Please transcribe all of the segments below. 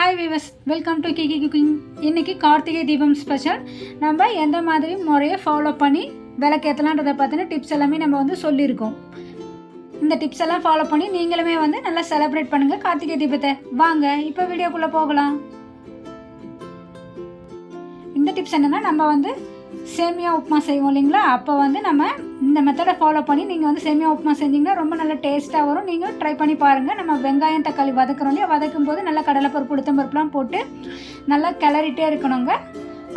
Hi viewers welcome to Kiki cooking இன்றைக்கி கார்த்திகை தீபம் special நம்ம எந்த மாதிரி முறையை ஃபாலோ பண்ணி விளக்கேற்றலான்றதை பற்றின டிப்ஸ் எல்லாமே நம்ம வந்து சொல்லியிருக்கோம். இந்த டிப்ஸ் எல்லாம் ஃபாலோ பண்ணி நீங்களுமே வந்து நல்லா செலிப்ரேட் பண்ணுங்கள் கார்த்திகை தீபத்தை. வாங்க இப்போ வீடியோக்குள்ளே போகலாம். இந்த டிப்ஸ் என்னென்னா நம்ம வந்து சேமியா உப்புமா செய்வோம் இல்லைங்களா? அப்போ வந்து நம்ம இந்த மெத்தடை ஃபாலோ பண்ணி நீங்கள் வந்து சேமியா உப்புமா செஞ்சீங்கன்னா ரொம்ப நல்ல டேஸ்ட்டாக வரும். நீங்கள் ட்ரை பண்ணி பாருங்கள் நம்ம வெங்காயம் தக்காளி வதக்குறோம் இல்லையா? வதக்கும் போது நல்லா கடலைப்பருப்பு உளுத்தம்பருப்புலாம் போட்டு நல்லா கிளறிட்டே இருக்கணுங்க.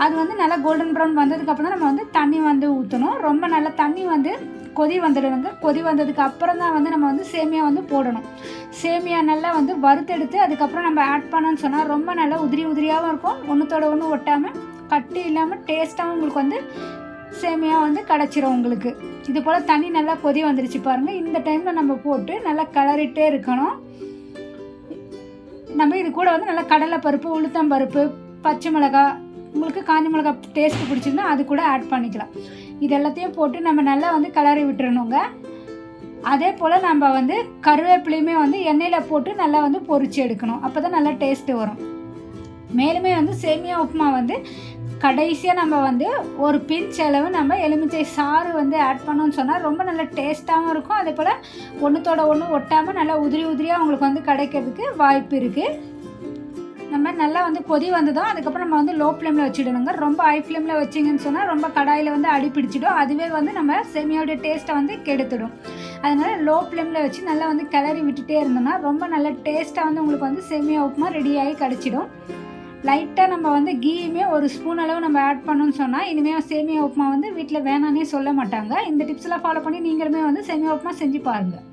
அது வந்து நல்லா கோல்டன் ப்ரௌன் வந்ததுக்கப்புறம் நம்ம வந்து தண்ணி வந்து ஊற்றணும் ரொம்ப நல்லா தண்ணி வந்து கொதி வந்துடுங்க கொதி வந்ததுக்கு அப்புறம் தான் வந்து நம்ம வந்து சேமியா வந்து போடணும். சேமியா நல்லா வந்து வறுத்தெடுத்து அதுக்கப்புறம் நம்ம ஆட் பண்ணோன்னு சொன்னால் ரொம்ப நல்லா உதிரி உதிரியாகவும் இருக்கும். ஒன்றுத்தோட ஒன்று ஒட்டாமல் கட்டி இல்லாமல் டேஸ்ட்டாகவும் உங்களுக்கு வந்து சேமியாக வந்து கிடச்சிரும் உங்களுக்கு. இது போல் தண்ணி நல்லா கொதி வந்துருச்சு பாருங்கள் இந்த டைமில் நம்ம போட்டு நல்லா கிளறிட்டே இருக்கணும். நம்ம இது கூட வந்து நல்லா கடலைப்பருப்பு உளுத்தம்பருப்பு பச்சை மிளகாய் உங்களுக்கு காஞ்ச மிளகா டேஸ்ட் பிடிச்சிருந்தா அது கூட ஆட் பண்ணிக்கலாம். இது எல்லாத்தையும் போட்டு நம்ம நல்லா வந்து கிளறி விட்டுறணுங்க. அதே போல் நம்ம வந்து கருவேப்பிலையுமே வந்து எண்ணெயில் போட்டு நல்லா வந்து பொரிச்சு எடுக்கணும். அப்போ தான் நல்லா டேஸ்ட்டு வரும். மேலுமே வந்து சேமியா உப்புமா வந்து கடைசியாக நம்ம வந்து ஒரு பிஞ்ச் அளவு நம்ம எலுமிச்சை சாறு வந்து ஆட் பண்ணோம்னு சொன்னால் ரொம்ப நல்ல டேஸ்ட்டாகவும் இருக்கும். அதே போல் ஒன்றுத்தோட ஒன்று ஒட்டாமல் நல்லா உதிரி உதிரியாக உங்களுக்கு வந்து கிடைக்கிறதுக்கு வாய்ப்பு இருக்குது நம்ம நல்லா வந்து கொதி வந்ததும் அதுக்கப்புறம் நம்ம வந்து லோ ஃப்ளேமில் வச்சுடணுங்க. ரொம்ப ஹை ஃப்ளேமில் வச்சிங்கன்னு சொன்னால் ரொம்ப கடாயில் வந்து அடி பிடிச்சிடும். அதுவே வந்து நம்ம சேமியாவுடைய டேஸ்ட்டை வந்து கெடுத்துடும். அதனால் லோ ஃப்ளேமில் வச்சு நல்லா வந்து கிளறி விட்டுட்டே இருந்தோம்னா ரொம்ப நல்ல டேஸ்ட்டாக வந்து உங்களுக்கு வந்து செமியா உப்புமா ரெடியாகி கிடச்சிடும். லைட்டாக நம்ம வந்து கீயுமே ஒரு ஸ்பூன் அளவு நம்ம ஆட் பண்ணணும்னு சொன்னால் இனிமேல் சேமியா உப்புமா வந்து வீட்டில் வேணானே சொல்ல மாட்டாங்க. இந்த டிப்ஸ்லாம் ஃபாலோ பண்ணி நீங்களுமே வந்து சேமியா உப்புமா செஞ்சு பாருங்கள்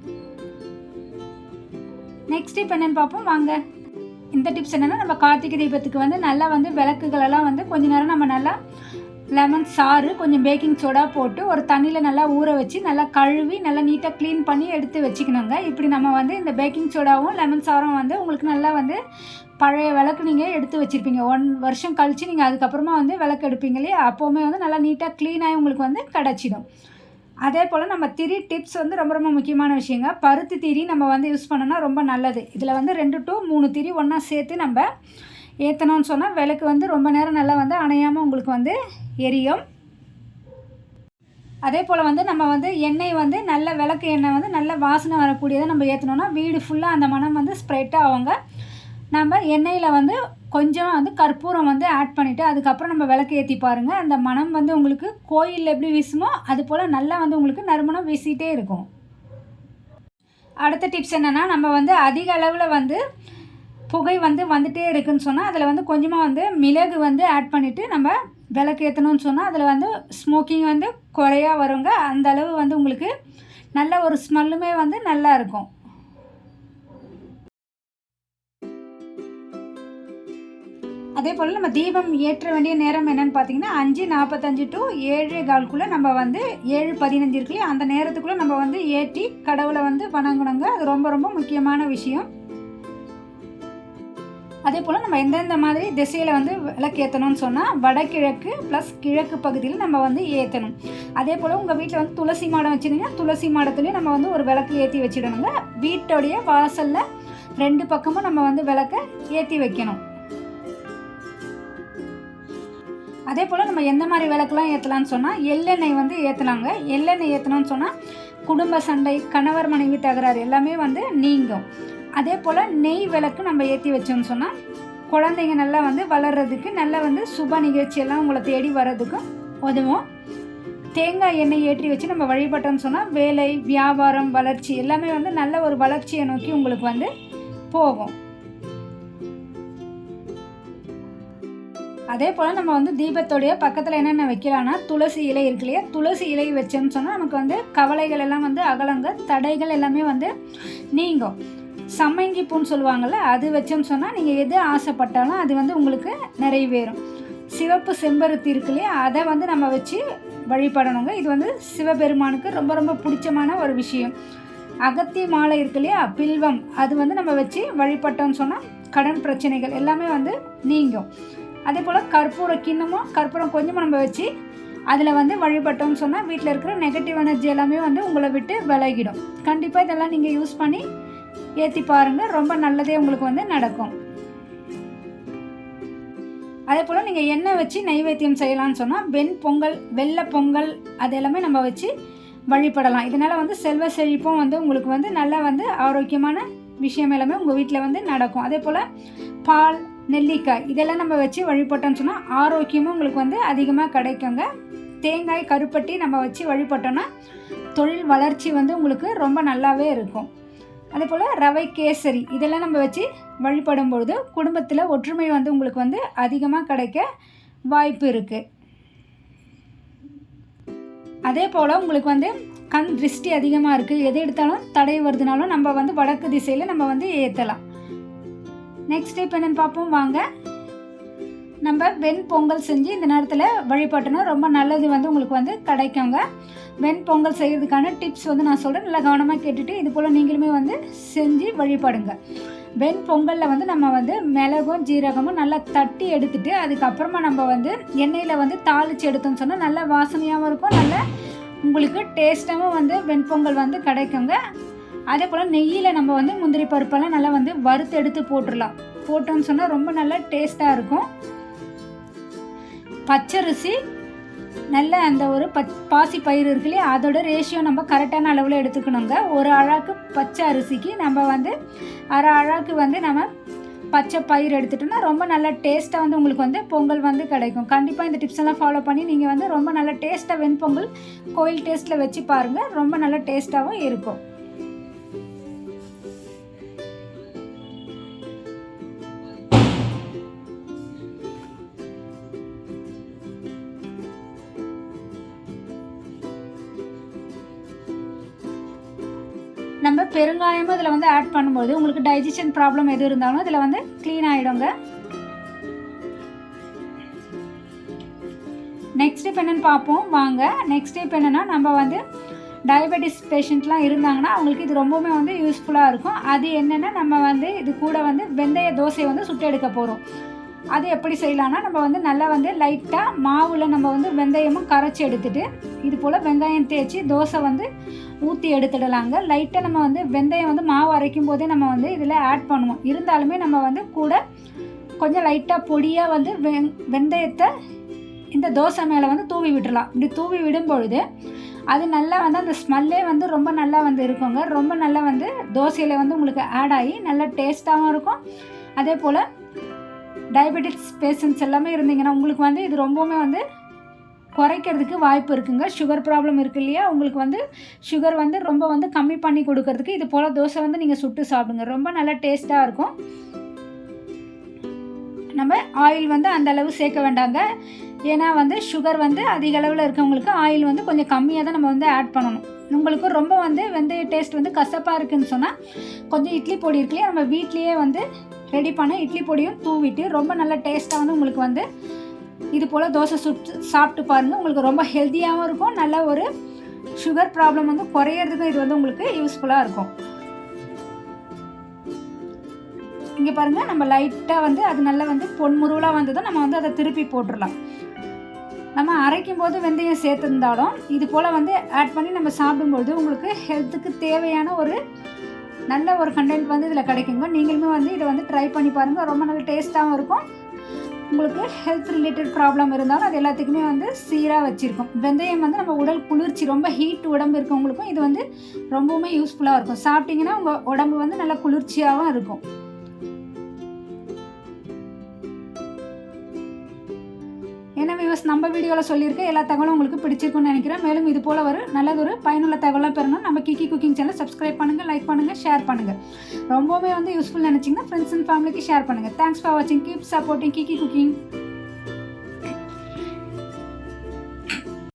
நெக்ஸ்ட் இப்போ என்னென்னு பார்ப்போம் வாங்க. இந்த டிப்ஸ் என்னென்னா நம்ம கார்த்திகை தீபத்துக்கு வந்து நல்லா வந்து விளக்குகளெல்லாம் வந்து கொஞ்ச நேரம் நம்ம நல்லா லெமன் சாறு கொஞ்சம் பேக்கிங் சோடா போட்டு ஒரு தண்ணியில் நல்லா ஊற வச்சு நல்லா கழுவி நல்லா நீட்டாக க்ளீன் பண்ணி எடுத்து வச்சுக்கணுங்க. இப்படி நம்ம வந்து இந்த பேக்கிங் சோடாவும் லெமன் சாரும் வந்து உங்களுக்கு நல்லா வந்து பழைய விளக்கு நீங்கள் எடுத்து வச்சுருப்பீங்க. ஒன் வருஷம் கழித்து நீங்கள் அதுக்கப்புறமா வந்து விளக்கு எடுப்பீங்க இல்லையா? அப்போவுமே வந்து நல்லா நீட்டாக க்ளீனாகி உங்களுக்கு வந்து கிடச்சிடும். அதே போல் நம்ம திரி டிப்ஸ் வந்து ரொம்ப ரொம்ப முக்கியமான விஷயங்க. பருத்தி திரி நம்ம வந்து யூஸ் பண்ணோன்னா ரொம்ப நல்லது. இதில் வந்து ரெண்டு டு மூணு திரி ஒன்றா சேர்த்து நம்ம ஏற்றணும்னு சொன்னால் விளக்கு வந்து ரொம்ப நேரம் நல்லா வந்து அணையாமல் உங்களுக்கு வந்து எரியும். அதே போல் வந்து நம்ம வந்து எண்ணெய் வந்து நல்ல விளக்கு எண்ணெய் வந்து நல்ல வாசனை வரக்கூடியதை நம்ம ஏற்றணும்னா வீடு ஃபுல்லாக அந்த மனம் வந்து ஸ்ப்ரெட் ஆகுங்க. நம்ம எண்ணெயில் வந்து கொஞ்சமாக வந்து கற்பூரம் வந்து ஆட் பண்ணிவிட்டு அதுக்கப்புறம் நம்ம விளக்கு ஏற்றி பாருங்கள் அந்த மனம் வந்து உங்களுக்கு கோயிலில் எப்படி வீசுமோ அது போல் நல்லா வந்து உங்களுக்கு நறுமணம் வீசிகிட்டே இருக்கும். அடுத்த டிப்ஸ் என்னென்னா நம்ம வந்து அதிக அளவில் வந்து புகை வந்து வந்துட்டே இருக்குன்னு சொன்னால் அதில் வந்து கொஞ்சமாக வந்து மிளகு வந்து ஆட் பண்ணிவிட்டு நம்ம விளக்கு ஏற்றணும்னு சொன்னால் அதில் வந்து ஸ்மோக்கிங் வந்து குறையா வருங்க. அந்த அளவு வந்து உங்களுக்கு நல்ல ஒரு ஸ்மெல்லுமே வந்து நல்லா இருக்கும். அதே போல் நம்ம தீபம் ஏற்ற வேண்டிய நேரம் என்னன்னு பார்த்தீங்கன்னா அஞ்சு நாற்பத்தஞ்சு டு ஏழு கால்குள்ளே நம்ம வந்து ஏழு பதினஞ்சு இருக்குல்லையே? அந்த நேரத்துக்குள்ளே நம்ம வந்து ஏற்றி கடவுளை வந்து வணங்கணுங்க. அது ரொம்ப ரொம்ப முக்கியமான விஷயம். அதே போல் நம்ம எந்தெந்த மாதிரி திசையில் வந்து விளக்கு ஏற்றணும்னு சொன்னால் வடகிழக்கு ப்ளஸ் கிழக்கு பகுதியில் நம்ம வந்து ஏற்றணும் அதே போல் உங்கள் வீட்டில் வந்து துளசி மாடம் வச்சுருந்தீங்கன்னா துளசி மாடத்துலேயும் நம்ம வந்து ஒரு விளக்கு ஏற்றி வச்சிடணுங்க. வீட்டோடைய வாசலில் ரெண்டு பக்கமும் நம்ம வந்து விளக்கை ஏற்றி வைக்கணும். அதே போல் நம்ம எந்த மாதிரி விளக்குலாம் ஏற்றலான்னு சொன்னால் எள்ளெண்ணெய் வந்து ஏற்றலாங்க எள்ளெண்ணெய் ஏற்றணும்னு சொன்னால் குடும்ப சண்டை கணவர் மனைவி தகராறு எல்லாமே வந்து நீங்கும். அதே போல் நெய் விளக்கு நம்ம ஏற்றி வச்சோம்னு சொன்னால் குழந்தைங்க நல்லா வந்து வளர்கிறதுக்கு நல்லா வந்து சுப நிகழ்ச்சியெல்லாம் உங்களை தேடி வர்றதுக்கும் உதவும். தேங்காய் எண்ணெய் ஏற்றி வச்சு நம்ம வழிபட்டோம்னு சொன்னால் வேலை வியாபாரம் வளர்ச்சி எல்லாமே வந்து நல்ல ஒரு வளர்ச்சியை நோக்கி உங்களுக்கு வந்து போகும். அதே போல் நம்ம வந்து தீபத்தோடைய பக்கத்தில் என்னென்ன வைக்கலாம்னா துளசி இலை இருக்கு இல்லையா? துளசி இலை வச்சோம்னு சொன்னால் நமக்கு வந்து கவலைகள் எல்லாம் வந்து அகலங்க தடைகள் எல்லாமே வந்து நீங்கும். சம்மங்கி பூன்னு சொல்லுவாங்கள்ல அது வச்சோம்னு சொன்னால் நீங்கள் எது ஆசைப்பட்டாலும் அது வந்து உங்களுக்கு நிறைவேறும். சிவப்பு செம்பருத்தி இருக்கு இல்லையா? அதை வந்து நம்ம வச்சு வழிபடணுங்க. இது வந்து சிவபெருமானுக்கு ரொம்ப ரொம்ப பிடிச்சமான ஒரு விஷயம். அகத்தி மாலை இருக்கு இல்லையா? பில்வம் அது வந்து நம்ம வச்சு வழிபட்டோம்னு சொன்னால் கடன் பிரச்சனைகள் எல்லாமே வந்து நீங்கும். அதே போல் கற்பூர கிண்ணமும் கற்பூரம் கொஞ்சமாக நம்ம வச்சு அதில் வந்து வழிபட்டோம்னு சொன்னால் வீட்டில் இருக்கிற நெகட்டிவ் எனர்ஜி எல்லாமே வந்து உங்களை விட்டு விலகிடும். கண்டிப்பாக இதெல்லாம் நீங்கள் யூஸ் பண்ணி ஏற்றி பாருங்கள் ரொம்ப நல்லதே உங்களுக்கு வந்து நடக்கும். அதே போல் நீங்கள் எண்ணெய் வச்சு நைவேத்தியம் செய்யலாம்னு சொன்னால் வெண் பொங்கல் வெள்ளை பொங்கல் அது எல்லாமே நம்ம வச்சு வழிபடலாம். இதனால் வந்து செல்வ செழிப்பும் வந்து உங்களுக்கு வந்து நல்லா வந்து ஆரோக்கியமான விஷயம் எல்லாமே உங்கள் வீட்டில் வந்து நடக்கும். அதே போல் பால் நெல்லிக்காய் இதெல்லாம் நம்ம வச்சு வழிபட்டோம்னு சொன்னால் ஆரோக்கியமும் உங்களுக்கு வந்து அதிகமாக கிடைக்குங்க. தேங்காய் கருப்பட்டி நம்ம வச்சு வழிபட்டோன்னா தொழில் வளர்ச்சி வந்து உங்களுக்கு ரொம்ப நல்லாவே இருக்கும். அதே போல் ரவை கேசரி இதெல்லாம் நம்ம வச்சு வழிபடும் பொழுது குடும்பத்தில் ஒற்றுமை வந்து உங்களுக்கு வந்து அதிகமாக கிடைக்க வாய்ப்பு இருக்குது அதே போல் உங்களுக்கு வந்து கண் திருஷ்டி அதிகமாக இருக்குது எது எடுத்தாலும் தடை வருதுனாலும் நம்ம வந்து வடக்கு திசையில் நம்ம வந்து ஏற்றலாம் நெக்ஸ்ட் ஸ்டெப் என்னென்னு பார்ப்போம் வாங்க. நம்ம வெண் பொங்கல் செஞ்சு இந்த நேரத்தில் வழிபட்டணும் ரொம்ப நல்லது வந்து உங்களுக்கு வந்து கிடைக்குங்க. வெண் பொங்கல் செய்கிறதுக்கான டிப்ஸ் வந்து நான் சொல்கிறேன் நல்லா கவனமாக கேட்டுட்டு இது போல் நீங்களுமே வந்து செஞ்சு வழிபடுங்க. வெண் பொங்கலில் வந்து நம்ம வந்து மிளகும் ஜீரகமும் நல்லா தட்டி எடுத்துட்டு அதுக்கப்புறமா நம்ம வந்து எண்ணெயில் வந்து தாளித்து எடுத்தோம்னு சொன்னால் நல்ல வாசனையாகவும் இருக்கும். நல்ல உங்களுக்கு டேஸ்ட்டாகவும் வந்து வெண்பொங்கல் வந்து கிடைக்குங்க. அதே போல் நெய்யில் நம்ம வந்து முந்திரி பருப்பெல்லாம் நல்லா வந்து வறுத்து எடுத்து போட்டுடலாம் போட்டோம்னு சொன்னால் ரொம்ப நல்லா டேஸ்ட்டாக இருக்கும். பச்சரிசி நல்ல அந்த ஒரு பச் பாசி பயிர் இருக்கு இல்லையா அதோட ரேஷியோ நம்ம கரெக்டான அளவில் எடுத்துக்கணுங்க. ஒரு அழாக்கு பச்சை அரிசிக்கு நம்ம வந்து அரை அழாக்கு வந்து நம்ம பச்சை பயிர் எடுத்துட்டோம்னா ரொம்ப நல்ல டேஸ்ட்டாக வந்து உங்களுக்கு வந்து பொங்கல் வந்து கிடைக்கும். கண்டிப்பாக இந்த டிப்ஸ் எல்லாம் ஃபாலோ பண்ணி நீங்கள் வந்து ரொம்ப நல்ல டேஸ்ட்டாக வெண்பொங்கல் கோயில் டேஸ்ட்டில் வச்சு பாருங்கள் ரொம்ப நல்ல டேஸ்ட்டாகவும் இருக்கும். பெருங்காயமும் இதில் வந்து ஆட் பண்ணும்போது உங்களுக்கு டைஜஷன் ப்ராப்ளம் எது இருந்தாலும் இதில் வந்து க்ளீன் ஆகிடுங்க நெக்ஸ்ட் இப்போ என்னென்னு பார்ப்போம். வாங்க. நெக்ஸ்ட் இப்போ என்னென்னா நம்ம வந்து டயபெட்டிஸ் பேஷண்ட்லாம் இருந்தாங்கன்னா அவங்களுக்கு இது ரொம்பவுமே வந்து யூஸ்ஃபுல்லாக இருக்கும். அது என்னென்னா நம்ம வந்து இது கூட வந்து வெந்தய தோசை வந்து சுட்டு எடுக்க போகிறோம் அது எப்படி செய்யலான்னா நம்ம வந்து நல்லா வந்து லைட்டாக மாவில் நம்ம வந்து வெந்தயமும் கரைச்சி எடுத்துகிட்டு இது போல் வெங்காயம் தேய்ச்சி தோசை வந்து ஊற்றி எடுத்துடலாங்க. லைட்டாக நம்ம வந்து வெந்தயம் வந்து மாவு அரைக்கும் போதே நம்ம வந்து இதில் ஆட் பண்ணுவோம். இருந்தாலுமே நம்ம வந்து கூட கொஞ்சம் லைட்டாக பொடியாக வந்து வெங் வெந்தயத்தை இந்த தோசை மேலே வந்து தூவி விட்டுடலாம் இப்படி தூவி விடும் பொழுது அது நல்லா வந்து அந்த ஸ்மெல்லே வந்து ரொம்ப நல்லா வந்து இருக்குங்க. ரொம்ப நல்லா வந்து தோசையில் வந்து உங்களுக்கு ஆட் ஆகி நல்லா டேஸ்ட்டாகவும் இருக்கும். அதே போல் டயபெட்டிக்ஸ் பேஷண்ட்ஸ் எல்லாமே இருந்தீங்கன்னா உங்களுக்கு வந்து இது ரொம்பவுமே வந்து குறைக்கிறதுக்கு வாய்ப்பு இருக்குங்க. சுகர் ப்ராப்ளம் இருக்கு இல்லையா? உங்களுக்கு வந்து சுகர் வந்து ரொம்ப வந்து கம்மி பண்ணி கொடுக்கறதுக்கு இது போல் தோசை வந்து நீங்கள் சுட்டு சாப்பிடுங்க. ரொம்ப நல்லா டேஸ்ட்டாக இருக்கும். நம்ம ஆயில் வந்து அந்த அளவு சேர்க்க வேண்டாங்க. ஏன்னா வந்து சுகர் வந்து அதிக அளவில் இருக்கவங்களுக்கு ஆயில் வந்து கொஞ்சம் கம்மியாக தான் நம்ம வந்து ஆட் பண்ணணும். உங்களுக்கு ரொம்ப வந்து வெந்தய டேஸ்ட் வந்து கசப்பாக இருக்குன்னு சொன்னால் கொஞ்சம் இட்லி பொடி இருக்கு நம்ம வீட்லேயே வந்து ரெடி பண்ண இட்லி பொடியும் தூவிட்டு ரொம்ப நல்ல டேஸ்ட்டாக வந்து உங்களுக்கு வந்து இது போல் தோசை சுட்டு சாப்பிட்டு பாருங்கள் உங்களுக்கு ரொம்ப ஹெல்த்தியாகவும் இருக்கும். நல்ல ஒரு சுகர் ப்ராப்ளம் வந்து குறையிறதுக்கும் இது வந்து உங்களுக்கு யூஸ்ஃபுல்லாக இருக்கும். இங்கே பாருங்கள் நம்ம லைட்டாக வந்து அது நல்லா வந்து பொன்முருவலாக வந்ததும் நம்ம வந்து அதை திருப்பி போட்டுடலாம். நம்ம அரைக்கும் போது வெந்தயம் சேர்த்துருந்தாலும் இது போல் வந்து ஆட் பண்ணி நம்ம சாப்பிடும்பொழுது உங்களுக்கு ஹெல்த்துக்கு தேவையான ஒரு நல்ல ஒரு கண்டென்ட் வந்து இதில் கிடைக்குங்க. நீங்களுமே வந்து இதை வந்து ட்ரை பண்ணி பாருங்கள் ரொம்ப நல்ல டேஸ்ட்டாகவும் இருக்கும். உங்களுக்கு ஹெல்த் ரிலேட்டட் ப்ராப்ளம் இருந்தாலும் அது எல்லாத்துக்குமே வந்து சீராக வச்சுருக்கும். வெந்தயம் வந்து நம்ம உடல் குளிர்ச்சி ரொம்ப ஹீட் உடம்பு இருக்கவங்களுக்கும் இது வந்து ரொம்பவுமே யூஸ்ஃபுல்லாக இருக்கும். சாப்பிட்டிங்கன்னா உங்கள் உடம்பு வந்து நல்லா குளிர்ச்சியாகவும் இருக்கும். வியூவர்ஸ் நம்ம வீடியோவில் சொல்லியிருக்க எல்லா தகவலும் உங்களுக்கு பிடிச்சிருக்கும்னு நினைக்கிறேன். மேலும் இது போல் ஒரு நல்லதொரு பயனுள்ள தகவலாக பெறணும். நம்ம கிக்கி குக்கிங் சேனல் சப்ஸ்கிரைப் பண்ணுங்கள் லைக் பண்ணுங்கள் ஷேர் பண்ணுங்கள் ரொம்பவே வந்து யூஸ்ஃபுல் நினச்சிங்கன்னா ஃப்ரெண்ட்ஸ் அண்ட் ஃபேமிலிக்கு ஷேர் பண்ணுங்கள் தேங்க்ஸ் ஃபார் வாட்சிங் கீப் சப்போர்ட்டிங் கிக்கி குக்கிங்